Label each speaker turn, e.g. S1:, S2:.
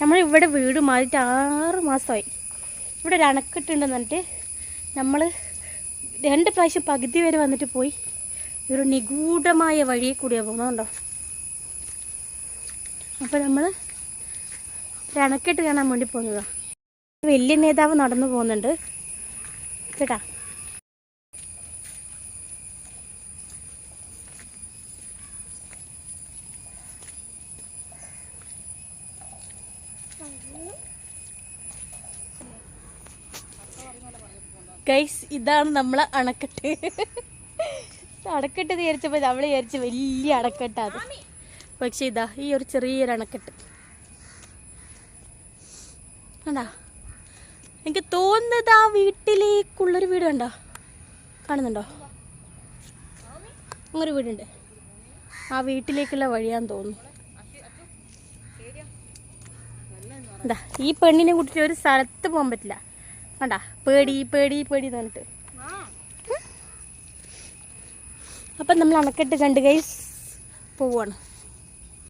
S1: നമ്മൾ ഇവിടെ വീട് മാറിയിട്ട് ആറ് മാസമായി. ഇവിടെ ഒരു അണക്കെട്ടുണ്ടെന്ന് പറഞ്ഞിട്ട് നമ്മൾ രണ്ട് പ്രാവശ്യം പകുതി വരെ വന്നിട്ട് പോയി. ഒരു നിഗൂഢമായ വഴിയിൽ കൂടിയാണ് പോകുന്നുണ്ടോ അപ്പോൾ നമ്മൾ ഒരു അണക്കെട്ട് കാണാൻ വേണ്ടി പോകുന്നതാണ് വലിയ നേതാവ് നടന്നു പോകുന്നുണ്ട്. കേട്ടാ? ഗൈസ് ഇതാണ് നമ്മളെ അണക്കെട്ട്. അടക്കെട്ട് വിചാരിച്ചപ്പോൾ നമ്മൾ വിചാരിച്ച വലിയ അടക്കെട്ടാ പക്ഷെ ഇതാ ഈ ഒരു ചെറിയൊരു അണക്കെട്ട്. കണ്ടാ? എനിക്ക് തോന്നുന്നത് ആ വീട്ടിലേക്കുള്ളൊരു വീട് കണ്ടോ? കാണുന്നുണ്ടോ? അങ്ങനൊരു വീടുണ്ട്. ആ വീട്ടിലേക്കുള്ള വഴിയാന്ന് തോന്നുന്നു. എന്താ ഈ പെണ്ണിനെ കൂട്ടിട്ട് ഒരു സ്ഥലത്ത് പോകാൻ പറ്റില്ല. വേണ്ട പേടി പേടി പേടി പറഞ്ഞിട്ട്. അപ്പം നമ്മൾ അണക്കെട്ട് കണ്ട് കൈ പോവാണ്.